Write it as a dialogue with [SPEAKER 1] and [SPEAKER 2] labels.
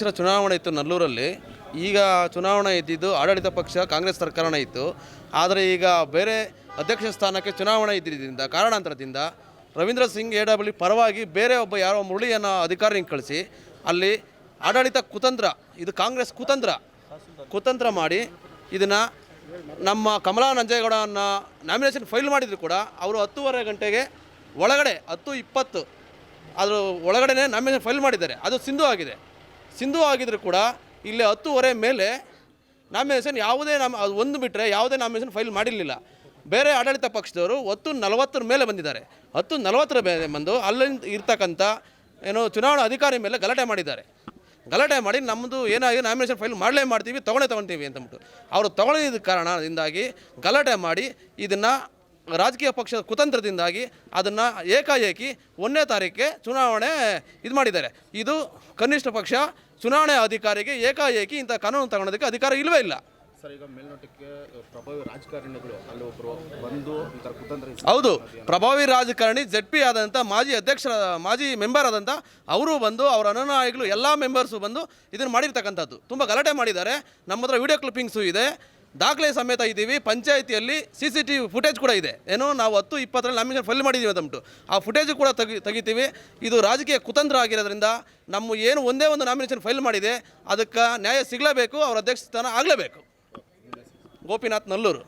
[SPEAKER 1] ಅಧ್ಯಕ್ಷರ ಚುನಾವಣೆ ಇತ್ತು ನಲ್ಲೂರಲ್ಲಿ. ಈಗ ಚುನಾವಣೆ ಇದ್ದಿದ್ದು ಆಡಳಿತ ಪಕ್ಷ, ಕಾಂಗ್ರೆಸ್ ಸರ್ಕಾರನ ಇತ್ತು. ಆದರೆ ಈಗ ಬೇರೆ ಅಧ್ಯಕ್ಷ ಸ್ಥಾನಕ್ಕೆ ಚುನಾವಣೆ ಇದ್ದಿದ್ದರಿಂದ, ಕಾರಣಾಂತರದಿಂದ ರವೀಂದ್ರ ಸಿಂಗ್ ಎ ಡಬ್ಲ್ಯೂ ಪರವಾಗಿ ಬೇರೆ ಒಬ್ಬ ಯಾರೋ ಮುರಳಿಯನ್ನು ಅಧಿಕಾರಿ ಕಳಿಸಿ, ಅಲ್ಲಿ ಆಡಳಿತ ಕುತಂತ್ರ, ಇದು ಕಾಂಗ್ರೆಸ್ ಕುತಂತ್ರ ಕುತಂತ್ರ ಮಾಡಿ ಇದನ್ನು ನಮ್ಮ ಕಮಲಾ ನಂಜೇಗೌಡನ ನಾಮಿನೇಷನ್ ಫೈಲ್ ಮಾಡಿದ್ರು ಕೂಡ, ಅವರು ಹತ್ತೂವರೆ ಗಂಟೆಗೆ ಒಳಗಡೆ ಹತ್ತು ಇಪ್ಪತ್ತು ಅದು ಒಳಗಡೆ ನಾಮಿನೇಷನ್ ಫೈಲ್ ಮಾಡಿದ್ದಾರೆ. ಅದು ಸಿಂಧು ಆಗಿದೆ. ಸಿಂಧು ಆಗಿದ್ರು ಕೂಡ ಇಲ್ಲಿ ಹತ್ತುವರೆ ಮೇಲೆ ನಾಮಿನೇಷನ್ ಯಾವುದೇ ನಾಮ ಅದು ಒಂದು ಬಿಟ್ಟರೆ ಯಾವುದೇ ನಾಮಿನೇಷನ್ ಫೈಲ್ ಮಾಡಿರಲಿಲ್ಲ. ಬೇರೆ ಆಡಳಿತ ಪಕ್ಷದವರು ಹತ್ತು ನಲವತ್ತರ ಮೇಲೆ ಬಂದಿದ್ದಾರೆ. ಹತ್ತು ನಲವತ್ತರ ಮೇಲೆ ಬಂದು ಅಲ್ಲಿಂದ ಇರ್ತಕ್ಕಂಥ ಏನು ಚುನಾವಣಾ ಅಧಿಕಾರಿ ಮೇಲೆ ಗಲಾಟೆ ಮಾಡಿದ್ದಾರೆ. ಗಲಾಟೆ ಮಾಡಿ ನಮ್ಮದು ಏನಾಗಿ ನಾಮಿನೇಷನ್ ಫೈಲ್ ಮಾಡಲೇ ಮಾಡ್ತೀವಿ ತೊಗೊಂಡೇ ತೊಗೊಳ್ತೀವಿ ಅಂತಂದ್ಬಿಟ್ಟು. ಅವರು ತೊಗೊಳಿದ ಕಾರಣದಿಂದಾಗಿ ಗಲಾಟೆ ಮಾಡಿ ಇದನ್ನು ರಾಜಕೀಯ ಪಕ್ಷದ ಕುತಂತ್ರದಿಂದಾಗಿ ಅದನ್ನು ಏಕಾಏಕಿ ಒಂದನೇ ತಾರೀಕಿಗೆ ಚುನಾವಣೆ ಇದು ಮಾಡಿದ್ದಾರೆ. ಇದು ಕನಿಷ್ಠ ಪಕ್ಷ ಚುನಾವಣೆ ಅಧಿಕಾರಿಗೆ ಏಕಾಏಕಿ ಇಂಥ ಕಾನೂನು ತಗೊಳೋದಕ್ಕೆ ಅಧಿಕಾರ ಇಲ್ಲವೇ ಇಲ್ಲ.
[SPEAKER 2] ಸರ್ ಈಗ ಮೇಲ್ನೋಟಕ್ಕೆ ಪ್ರಭಾವಿ ರಾಜಕಾರಣಿಗಳು ಅಲ್ಲಿ ಒಬ್ಬರು ಬಂದು ಈ ಥರ ಕುತಂತ್ರ
[SPEAKER 1] ಹೌದು ಪ್ರಭಾವಿ ರಾಜಕಾರಣಿ ಜೆಡ್ ಪಿ ಆದಂಥ ಮಾಜಿ ಅಧ್ಯಕ್ಷರ ಮಾಜಿ ಮೆಂಬರ್ ಆದಂಥ ಅವರು ಬಂದು ಅವರ ಅನುನಾಯಿಗಳು ಎಲ್ಲ ಮೆಂಬರ್ಸು ಬಂದು ಇದನ್ನು ಮಾಡಿರ್ತಕ್ಕಂಥದ್ದು. ತುಂಬ ಗಲಾಟೆ ಮಾಡಿದ್ದಾರೆ. ನಮ್ಮ ಹತ್ರ ವಿಡಿಯೋ ಕ್ಲಿಪ್ಪಿಂಗ್ಸು ಇದೆ. ದಾಖಲೆ ಸಮೇತ ಇದ್ದೀವಿ. ಪಂಚಾಯಿತಿಯಲ್ಲಿ C C T V footage ಕೂಡ ಇದೆ. ಏನೋ ನಾವು ಹತ್ತು, ಇಪ್ಪತ್ತರಲ್ಲಿ ನಾಮಿನೇಷನ್ ಫೈಲ್ ಮಾಡಿದ್ದೀವಿ ಅಂತಂದ್ಬಿಟ್ಟು ಆ ಫುಟೇಜು ಕೂಡ ತೆಗಿ, ತೆಗಿತೀವಿ. ಇದು ರಾಜಕೀಯ ಕುತಂತ್ರ ಆಗಿರೋದ್ರಿಂದ ನಮ್ಮ ಏನು ಒಂದೇ ಒಂದು ನಾಮಿನೇಷನ್ ಫೈಲ್ ಮಾಡಿದೆ, ಅದಕ್ಕೆ ನ್ಯಾಯ ಸಿಗಲೇಬೇಕು, ಅವರ ಅಧ್ಯಕ್ಷ ಸ್ಥಾನ ಆಗಲೇಬೇಕು. ಗೋಪಿನಾಥ್ ನಲ್ಲೂರು.